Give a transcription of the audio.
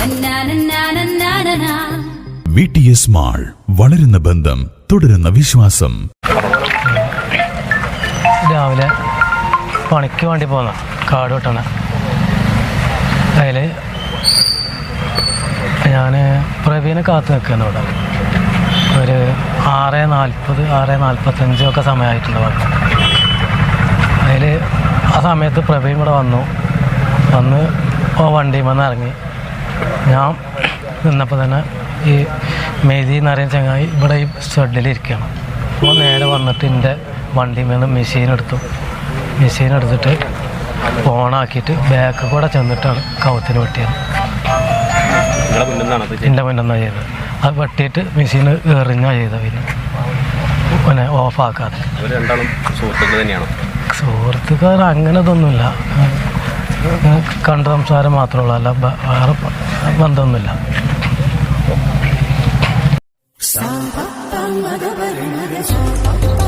തന്നാനന്നാനന്നാനനാ. V T S mall വളരുന്ന ബന്ധം തുടരുന്ന വിശ്വാസം. രാവിലെ പണിക്ക് വേണ്ടി പോന്ന. കാട് വെട്ടണ. അതിൽ ഞാൻ പ്രവീനെ കാത്തു നിൽക്കുന്നു ഇവിടെ. ഒരു ആറ് നാൽപ്പത് ആറ് നാൽപ്പത്തഞ്ചൊക്കെ സമയമായിട്ടുണ്ടാവും അതിൽ ആ സമയത്ത് പ്രവീൺ ഇവിടെ വന്നു. വന്ന് ഓ വണ്ടി വന്ന് ഇറങ്ങി. ഞാൻ നിന്നപ്പോൾ തന്നെ ഈ മെയ്തി എന്ന് പറയുന്ന ചങ്ങായി ഇവിടെ ഈ ഷെഡിൽ ഇരിക്കുകയാണ്. അപ്പോൾ നേരെ വന്നിട്ട് എന്റെ വണ്ടിയിൽ നിന്ന് മെഷീൻ എടുത്തു. മെഷീൻ എടുത്തിട്ട് ഓണാക്കിയിട്ട് ബാക്ക് കൂടെ ചെന്നിട്ടാണ് കൗത്തിന് വെട്ടിയത്. എന്റെ മുന്നെന്നാണ് ചെയ്തത്. അത് വെട്ടിയിട്ട് മെഷീൻ എറിഞ്ഞാണ് ചെയ്തത് പിന്നെ. പിന്നെ ഓഫാക്കാതെ സുഹൃത്തുക്കൾ സുഹൃത്തുക്കാർ അങ്ങനെ ഇതൊന്നുമില്ല. കണ്ട സംസാരം മാത്രമുള്ള അല്ല വേറെ ബന്ധമൊന്നുമില്ല. സാപപ്പമഗവർണരശോഭ